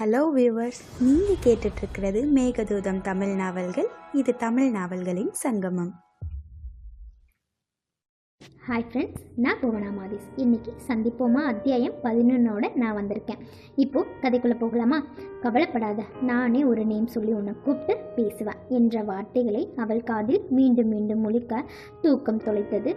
Hello viewers நீங்கள் கேட்டுட்ருக்கிறது மேகதூதம் தமிழ் நாவல்கள். இது தமிழ் நாவல்களின் சங்கமம். ஹாய் ஃப்ரெண்ட்ஸ் நான் புவனா மாதிஸ். இன்னைக்கு சந்திப்போமா? அத்தியாயம் பதினொன்னோட நான் வந்திருக்கேன். இப்போது கதைக்குள்ளே போகலாமா? கவலைப்படாத. நானே ஒரு நேம் சொல்லி உன்னை கூப்பிட்டு பேசுவேன் என்ற வார்த்தைகளை அவள் காதில் மீண்டும் மீண்டும் முழிக்க தூக்கம் தொலைத்தது.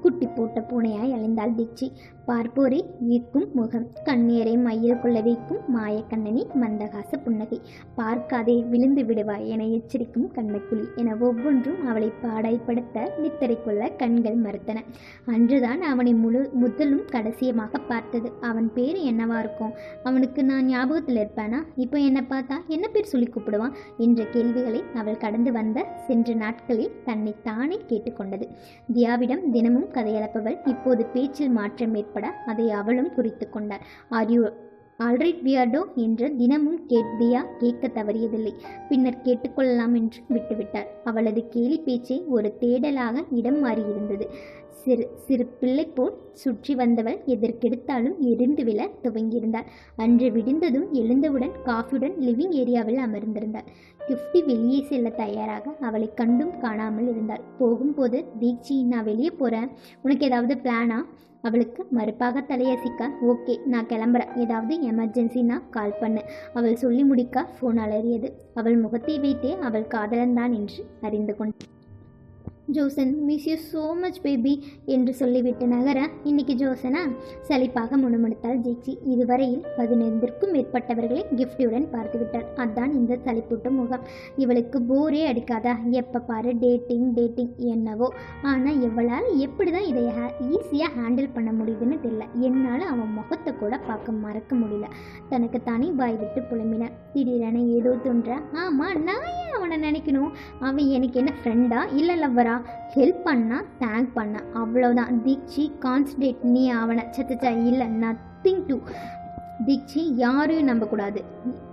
குட்டி போட்ட பூனையாய் அழிந்தாள் தீட்சி. பார்ப்போரை ஈர்க்கும் முகம். கண்ணீரை மையில் கொள்ள வைக்கும் மாயக்கண்ணனி மந்தகாச புன்னகை. பார்க்காதே விழுந்து விடுவாய் என எச்சரிக்கும் கண்ணக்குழி என ஒவ்வொன்றும் அவளை பாடாய்ப்படுத்த நித்தரை கொள்ள கண்கள் மறுத்தன. அன்றுதான் அவனை முழு முதலும் கடைசியமாக பார்த்தது. அவன் பேர் என்னவா இருக்கும்? அவனுக்கு நான் ஞாபகத்தில் இருப்பேனா? இப்போ என்னை பார்த்தா என்ன பேர் சொல்லி கூப்பிடுவான்? என்ற கேள்விகளை அவள் கடந்து வந்த சென்ற நாட்களில் தன்னை தானே கேட்டுக்கொண்டது. தியாவிடம் தினமும் கதையளப்பவள் இப்போது பேச்சில் மாற்றம் ஏற்பட அதை அவளும் குறித்து கொண்டார் ஆர் யூ ஆல்ரைட் வியார்டோ என்று தினமும் கேட் தியா கேட்க தவறியதில்லை. பின்னர் கேட்டுக்கொள்ளலாம் என்று விட்டுவிட்டார். அவளது கேலி பேச்சை ஒரு தேடலாக இடம் மாறியிருந்தது. சிறு சிறு பிள்ளை போல் சுற்றி வந்தவள் எதற்கெடுத்தாலும் எரிந்து விழ துவங்கியிருந்தாள். அன்று விடிந்ததும் எழுந்தவுடன் காஃபியுடன் லிவிங் ஏரியாவில் அமர்ந்திருந்தாள். கிஃப்டி வெளியே செல்ல தயாராக அவளை கண்டும் காணாமல் இருந்தாள். போகும்போது தீக்ஷி நான் வெளியே போகிறேன் உனக்கு ஏதாவது பிளானா அவளுக்கு மறுப்பாக தலையசிக்க ஓகே நான் கிளம்புறேன். ஏதாவது எமர்ஜென்சினா கால் பண்ணு. அவள் சொல்லி முடிக்க ஃபோன் அலறியது. அவள் முகத்தை வைத்தே அவள் காதலன்தான் என்று அறிந்து கொண்டேன் ஜோசன் miss you so much baby என்று சொல்லிவிட்டு நகர இன்னைக்கு ஜோசனா சலிப்பாக முணுமுணுத்தாள் ஜெய்ச்சி இதுவரையில் பதினைந்திற்கும் மேற்பட்டவர்களை கிஃப்டியுடன் பார்த்துவிட்டாள் அதான் இந்த சலிப்பூட்டும் முகம். இவளுக்கு போரே அடிக்காதா? எப்போ பாரு டேட்டிங் டேட்டிங் என்னவோ. ஆனால் இவளால் எப்படி தான் இதை ஈஸியாக ஹேண்டில் பண்ண முடியுதுன்னு தெரியல. என்னால் அவன் முகத்தை கூட பார்க்க மறக்க முடியல. தனக்கு தனி பாய் விட்டு புலம்பினார் திடீரென ஏதோ தோன்ற ஆமாம் நான் ஏன் அவனை நினைக்கணும்? அவன் எனக்கு என்ன ஃப்ரெண்டா இல்லை லவ்வரா ஹெல்ப் பண்ணால் தேங்க் பண்ண. அவ்வளோதான் தீக்ஷி கான்சன்ட்ரேட் நீ அவனை சச்சச்சா இல்லை நத்திங் டு தீக்ஷி யாரையும் நம்பக்கூடாது.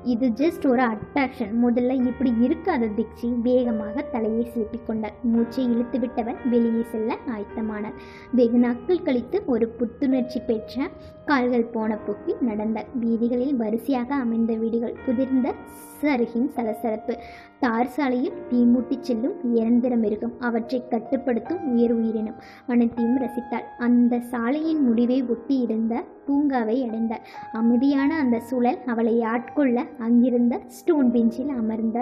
இது ஜஸ்ட் ஒரு அட்ராக்ஷன் முதல்ல இப்படி இருக்காத தீக்ஷி வேகமாக தலையை சிலுப்பிக் கொண்டார் மூச்சை இழுத்து விட்டவன் வெளியே செல்ல ஆயத்தமானார் வெகு நாட்கள் கழித்து ஒரு புத்துணர்ச்சி பெற்ற கால்கள் போன போக்கி நடந்தார் வீதிகளில் வரிசையாக அமைந்த வீடுகள் புதிர்ந்த சருகின் சலசலப்பு. தார் சாலையில் தீமூட்டி செல்லும் இயந்திர மிருகம். அவற்றை கட்டுப்படுத்தும் உயர் உயிரினம். அனைத்தையும் ரசித்தாள். அந்த சாலையின் முடிவை ஒட்டி இருந்த பூங்காவை அடைந்தார் அமைதியான அந்த சூழல் அவளை ஆட்கொள்ள அங்கிருந்த ஸ்டோன் பெஞ்சில் அமர்ந்த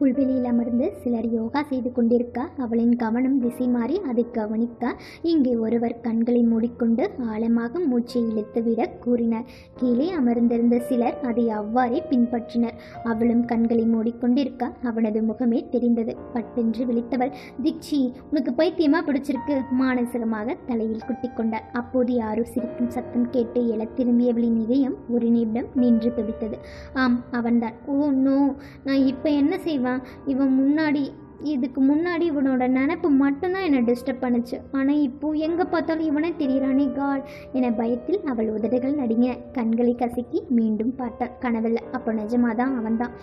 புல்வெளியில் அமர்ந்து சிலர் யோகா செய்து கொண்டிருக்க அவளின் கவனம் திசை மாறி அதை கவனிக்க இங்கே ஒருவர் கண்களை மூடிக்கொண்டு ஆழமாக மூச்சை இழுத்துவிட கூறினார். கீழே அமர்ந்திருந்த சிலர் அதை அவ்வாறே பின்பற்றினர். அவளும் கண்களை மூடிக்கொண்டிருக்க அவனது முகமே தெரிந்தது. பட்டென்று விழித்தவள் திக்ஷி உனக்கு பைத்தியமா பிடிச்சிருக்கு மானசகமாக தலையில் குட்டிக்கொண்டார் அப்போது யாரோ சிரிக்கும் சத்தம் கேட்டு எழ திரும்பியவளின் இதயம் ஒரு நிமிடம் நின்று துடித்தது. ஆம் அவன்தான். ஓ நோ நான் இப்போ என்ன செய்வேன்? இவன் முன்னாடி இதுக்கு முன்னாடி இவனோட நினப்பு மட்டும்தான் என்னை டிஸ்டர்ப் பண்ணுச்சு. ஆனால் இப்போ எங்கே பார்த்தாலும் இவனே தெரியறானே காட் என பயத்தில் அவள் உதடுகள் நடிங்க கண்களை கசக்கி மீண்டும் பார்த்தாள். கனவில் அப்போ நிஜமாதான் அவன்தான்.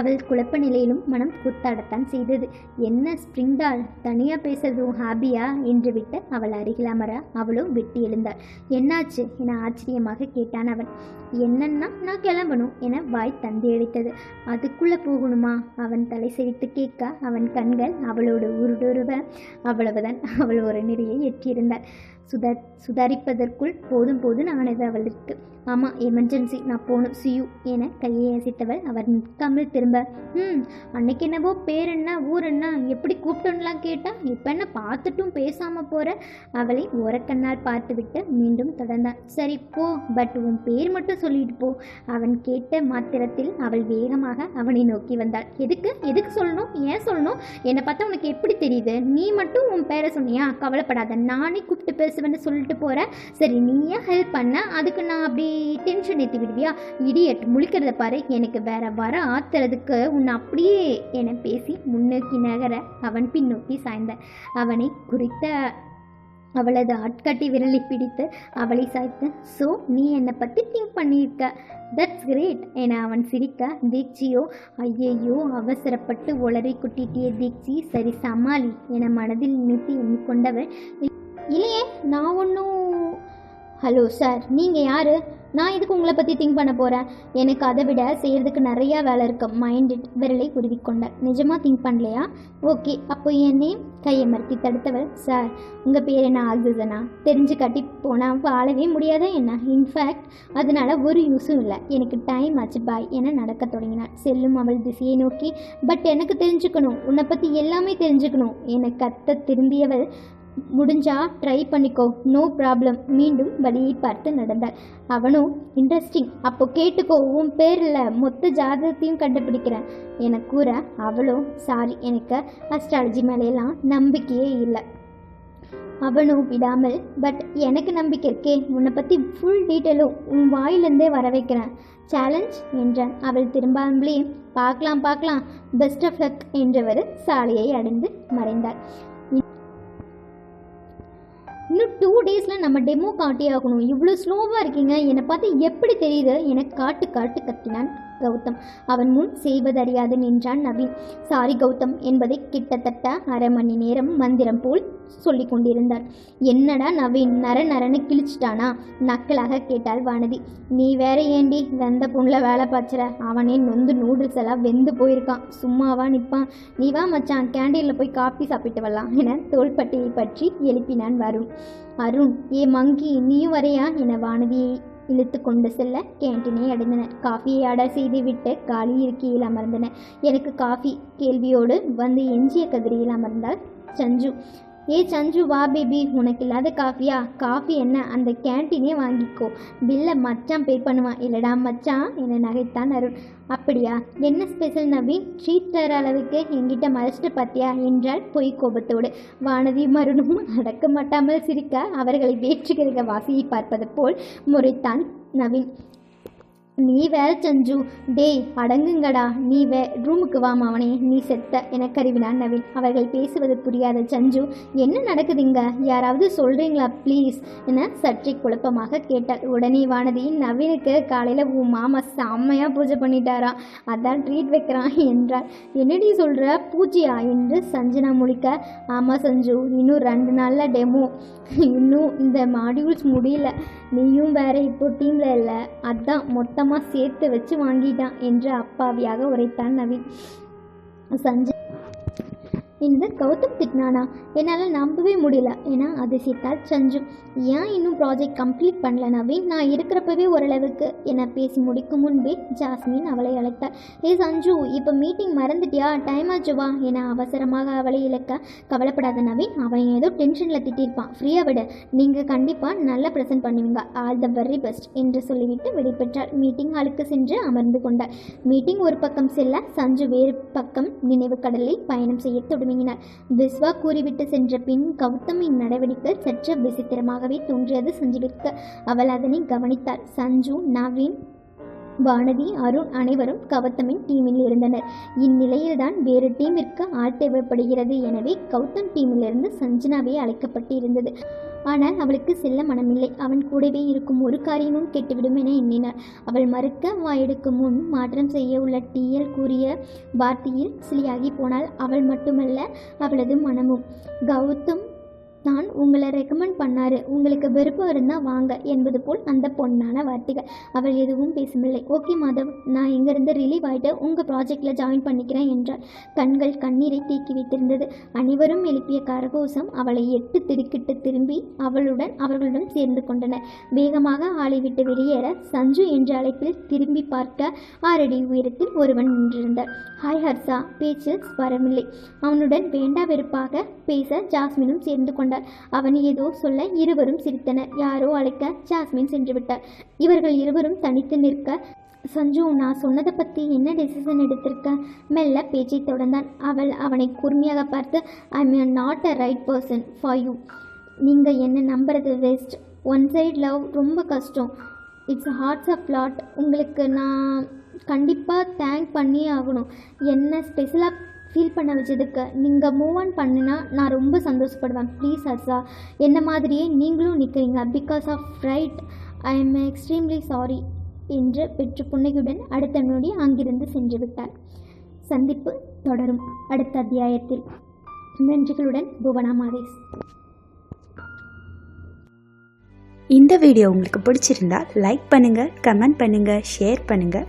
அவள் குழப்ப நிலையிலும் மனம் கூத்தாடத்தான் செய்தது. என்ன ஸ்பிரிங்டால் தனியாக பேசுறதும் ஹாபியா? என்று விட்டு அவள் அருகில் அமர அவளோ வெட்டி எழுந்தாள். என்னாச்சு? என ஆச்சரியமாக கேட்டான் அவன். என்னன்னா நான் கிளம்பணும் என வாய் தந்தி அடித்தது. அதுக்குள்ளே போகணுமா? அவன் தலை சிரித்து கேட்க அவன் கண்கள் அவளோட உருடுருவ. அவ்வளவுதான் அவள் ஒரு நிறையை எட்டியிருந்தாள். சுதா சுதாரிப்பதற்குள் போதும் போதும் ஆனது அவளுக்கு. ஆமாம் எமர்ஜென்சி நான் போகணும் சியு என கையை அசைத்தவள் அவர் நிற்காமல் திரும்ப. ம் அன்னைக்கு என்னவோ பேர் என்ன ஊர் என்ன எப்படி கூப்பிட்டோன்னுலாம் கேட்டால் இப்போ என்ன பார்த்துட்டும் பேசாமல் போகிற அவளை ஓரக்கண்ணால் பார்த்துவிட்டு மீண்டும் தொடர்ந்தான். சரி போ பட் உன் பேர் மட்டும் சொல்லிட்டு போ. அவன் கேட்ட மாத்திரத்தில் அவள் வேகமாக அவனை நோக்கி வந்தாள். எதுக்கு? எதுக்கு சொல்லணும்? ஏன் சொல்லணும்? என்னை பார்த்தா உனக்கு எப்படி தெரியுது? நீ மட்டும் உன் பேரை சொன்னியா? கவலைப்படாத. நானே கூப்பிட்டு பேசுவேன்னு சொல்லிட்டு போகிறேன் சரி நீயே ஹெல்ப் பண்ண. அதுக்கு நான் அப்படி டென்ஷன் ஏற்றி விடுவியா இடியட் முழிக்கிறத பாரு. எனக்கு வேற வர ஆத்துறதுக்கு உன்னை அப்படியே என பேசி முன்னோக்கி நகர அவன் பின்னோக்கி சாய்ந்த. அவனை குறித்த அவளது ஆட்காட்டி விரலை பிடித்து அவளை சாய்த்து ஸோ நீ என்னை பற்றி திங்க் பண்ணியிருக்க? தட்ஸ் கிரேட் என அவன் சிரிக்க தீக்ஷியோ ஐயையோ அவசரப்பட்டு ஒளரை குட்டிட்டிய தீக்ஷி. சரி சமாளி என மனதில் நிறுத்தி எண்ணிக்கொண்டவள். இல்லையே நான் ஒன்றும் ஹலோ சார் நீங்கள் யார்? நான் இதுக்கு உங்களை பற்றி திங்க் பண்ண போகிறேன் எனக்கு அதை விட செய்கிறதுக்கு நிறையா வேலை இருக்கு. மைண்டு விரலை உருவிக்கொண்டேன் நிஜமாக திங்க் பண்ணலையா? ஓகே அப்போ என்னே கையை மறுத்தி தடுத்தவர் சார் உங்கள் பேர் என்ன ஆக்சிஜனா? தெரிஞ்சு கட்டி போனால் வாழவே முடியாதா என்ன? இன்ஃபேக்ட் அதனால ஒரு யூஸும் இல்லை. எனக்கு டைம் ஆச்சு பாய் என நடக்க தொடங்கினார். செல்லும் அவள் திசையை நோக்கி பட் எனக்கு தெரிஞ்சுக்கணும். உன்னை பற்றி எல்லாமே தெரிஞ்சுக்கணும். என கத்த திரும்பியவள் முடிஞ்சா ட்ரை பண்ணிக்கோ. நோ ப்ராப்ளம் மீண்டும் வழியை பார்த்து நடந்தார் அவனும் இன்ட்ரெஸ்டிங் அப்போ கேட்டுக்கோ. உன் பேரில் மொத்த ஜாதகத்தையும் கண்டுபிடிக்கிறேன். என கூற அவளும் சாரி எனக்கு அஸ்ட்ராலஜி மேலையெல்லாம் நம்பிக்கையே இல்லை. அவனும் விடாமல். பட் எனக்கு நம்பிக்கை இருக்கே. உன்னை பற்றி ஃபுல் டீட்டெயிலும் உன் வாயிலிருந்தே வர வைக்கிறேன். சேலஞ்ச் என்றான். அவள் திரும்பாமலே பார்க்கலாம் பார்க்கலாம். பெஸ்ட் ஆஃப் லக் என்றவர் சாலையை அடைந்து மறைந்தார். இன்னும் டூ டேஸில் நம்ம டெமோ காட்டி ஆகணும். இவ்வளோ ஸ்லோவாக இருக்கீங்க. என்னை பார்த்து எப்படி தெரியுது? என காட்டு காட்டு கத்தினான். கௌதம். அவன் முன் செய்வதறியாது நின்றான் நவீன் சாரி கௌதம் என்பதை கிட்டத்தட்ட அரை மணி நேரம் மந்திரம் போல் சொல்லிக் கொண்டிருந்தார். என்னடா நவீன் நர நரன்னு கிழிச்சிட்டானா? நக்கலாக கேட்டாள் வானதி. நீ வேற ஏண்டி வெந்த புண்ணில் வேலை பார்த்துற அவனே நொந்து நூடுல்ஸ் எல்லாம் வெந்து போயிருக்கான். சும்மாவா நிற்பான் நீ வா மச்சான் கேண்டீனில் போய் காப்பி சாப்பிட்டு வரலாம் என தோள்பட்டியை பற்றி எழுப்பினான் வருண். அருண் ஏ மங்கி நீயும் வரையா? என வானதியை இழுத்து கொண்டு செல்ல கேண்டீனை அடைந்தனர். காஃபியை ஆர்டர் செய்துவிட்டு காலி இருக்கையில் அமர்ந்தனர். எனக்கு காஃபி கேள்வியோடு வந்து எஞ்சிய கதிரியில் அமர்ந்தார் சஞ்சு. ஏ சஞ்சு வா பேபி. உனக்கு இல்லாத காஃபியா? காஃபி என்ன? அந்த கேண்டீனே வாங்கிக்கோ. பில்லை மச்சான் பே பண்ணுவான். இல்லடா மச்சான் என்னை நகைத்தான் அருண் அப்படியா? என்ன ஸ்பெஷல் நவீன் ட்ரீட் தர அளவுக்கு என்கிட்ட மறைச்சிட்டு பார்த்தியா? என்றால் பொய் கோபத்தோடு. வானதி மருணும் அடக்க மாட்டாமல் சிரிக்க அவர்களை வேற்றுகிற வாசியை பார்ப்பது போல் முறைத்தான் நவீன். நீ வேற சஞ்சு. டேய் அடங்குங்கடா. நீ வே ரூமுக்கு வா அவனே. நீ செத்த. என கருவினான் நவீன். அவர்கள் பேசுவது புரியாத சஞ்சு. என்ன நடக்குதுங்க? யாராவது சொல்கிறீங்களா ப்ளீஸ்? என சற்றே குழப்பமாக கேட்டார் உடனே வானதி நவீனுக்கு காலையில் உன் மாமா செம்மையாக பூஜை பண்ணிட்டாரா. அதான் ட்ரீட் வைக்கிறான் என்றார் என்னடி சொல்கிற பூஜையா என்று சஞ்சனா முழிக்க. ஆமாம் சஞ்சு இன்னும் ரெண்டு நாளில் டெமோ இன்னும் இந்த மாடியூல்ஸ் முடியல. நீயும் வேற இப்போ டீமில் இல்லை. அதான் மொத்தமாக சேர்த்து வச்சு வாங்கிட்டான் என்று அப்பாவியாக உரைத்தான் நவீன். சஞ்சய் இந்த கௌதம் திட்டினானா? என்னால் நம்பவே முடியல. ஏன்னா அதிசயித்தாள் சஞ்சு. ஏன் இன்னும் ப்ராஜெக்ட் கம்ப்ளீட் பண்ணல நவீன்? நான் இருக்கிறப்பவே ஓரளவுக்கு என்னை பேசி முடிக்கும் முன்பே ஜாஸ்மின் அவளை அழைத்தாள். ஏ சஞ்சு இப்போ மீட்டிங் மறந்துட்டியா? டைம் ஆச்சு வா. என அவசரமாக அவளை இழக்க கவலைப்படாத நவீன் அவன் ஏதோ டென்ஷனில் திட்டிருப்பான். ஃப்ரீயாக விட. நீங்கள் கண்டிப்பாக நல்லா ப்ரெசென்ட் பண்ணுவீங்க. ஆல் த வெரி பெஸ்ட் என்று சொல்லிவிட்டு விடைபெற்றாள். மீட்டிங் ஹாலுக்கு சென்று அமர்ந்து கொண்டார் மீட்டிங் ஒரு பக்கம் செல்ல சஞ்சு வேறு பக்கம் நினைவு கடலில் பயணம் செய்ய தொடங்கினார் விஸ்வா கூறிவிட்டு சென்ற பின் கௌதமின் நடவடிக்கை சற்று விசித்திரமாகவே தோன்றியது சஞ்சுவிற்கு அவள் அதனை கவனித்தாள். சஞ்சு நவீன் வானதி அருண் அனைவரும் கௌதமின் டீமில் இருந்தனர். இந்நிலையில்தான் வேறு டீமிற்கு ஆள் தேவைப்படுகிறது. எனவே கௌதம் டீமிலிருந்து சஞ்சனாவே அழைக்கப்பட்டு இருந்தது ஆனால் அவளுக்கு செல்ல மனமில்லை. அவன் கூடவே இருக்கும் ஒரு காரியமும் கெட்டுவிடும் என எண்ணினார் அவள் மறுக்க வாயெடுக்கும் முன் மாற்றம் செய்ய உள்ள டிஎல் கூறிய வார்த்தையில் சிலியாகி போனால் அவள் மட்டுமல்ல அவளது மனமும். கௌதம் நான் உங்களை ரெக்கமெண்ட் பண்ணாரு. உங்களுக்கு விருப்பம் இருந்தால் வாங்க என்பது போல் அந்த பொண்ணான வார்த்தைகள். அவள் எதுவும் பேசவில்லை. ஓகே மாதவ் நான் இங்கேருந்து ரிலீவ் ஆகிட்டு உங்கள் ப்ராஜெக்டில் ஜாயின் பண்ணிக்கிறேன் என்றாள். கண்கள் கண்ணீரை தேக்கி வைத்திருந்தது. அனைவரும் எழுப்பிய கரகோசம் அவளை எட்டு திடுக்கிட்டு திரும்பி அவளுடன் அவர்களுடன் சேர்ந்து கொண்டனர் வேகமாக ஆளை விட்டு வெளியேற சஞ்சு என்ற அழைப்பில் திரும்பி பார்க்க ஆறடி உயரத்தில் ஒருவன் நின்றிருந்தார். ஹாய் ஹர்ஷா. பேச்சு வரவில்லை. அவனுடன் வேண்டா வெறுப்பாக பேச ஜாஸ்மினும் சேர்ந்து கொண்டார். அவன் ஏதோ சொல்ல இருவரும் சிரித்தனர். யாரோ அழைக்க ஜாஸ்மின் சென்று விட்டார் இவர்கள் இருவரும் தனித்து நிற்க சஞ்சு நான் சொன்னதை பற்றி என்ன டெசிஷன் எடுத்திருக்க? மெல்ல பேச்சை தொடர்ந்தான். அவள் அவனை கூர்மையாக பார்த்து I mean not a right person for you நீங்கள் என்ன நம்புறது வேஸ்ட் ஒன் சைட் லவ் ரொம்ப கஷ்டம். இட்ஸ் ஹார்ட்ஸ் ஆஃப் லாட் உங்களுக்கு நான் கண்டிப்பாக தேங்க் பண்ணியே ஆகணும். என்ன ஸ்பெஷலாக ஃபீல் பண்ண வச்சதுக்கு நீங்கள் மூவ் ஆன் பண்ணினா நான் ரொம்ப சந்தோஷப்படுவேன். ப்ளீஸ் ஹர்ஷா என்ன மாதிரியே நீங்களும் நிற்கிறீங்க because of right I am extremely sorry என்று பெற்று புன்னகையுடன் அடுத்த நொடி அங்கிருந்து சென்று விட்டார். சந்திப்பு தொடரும் அடுத்த அத்தியாயத்தில். நன்றிகளுடன் புவனா மாதேஷ். இந்த வீடியோ உங்களுக்கு பிடிச்சிருந்தா லைக் பண்ணுங்கள் கமெண்ட் பண்ணுங்கள் ஷேர் பண்ணுங்கள்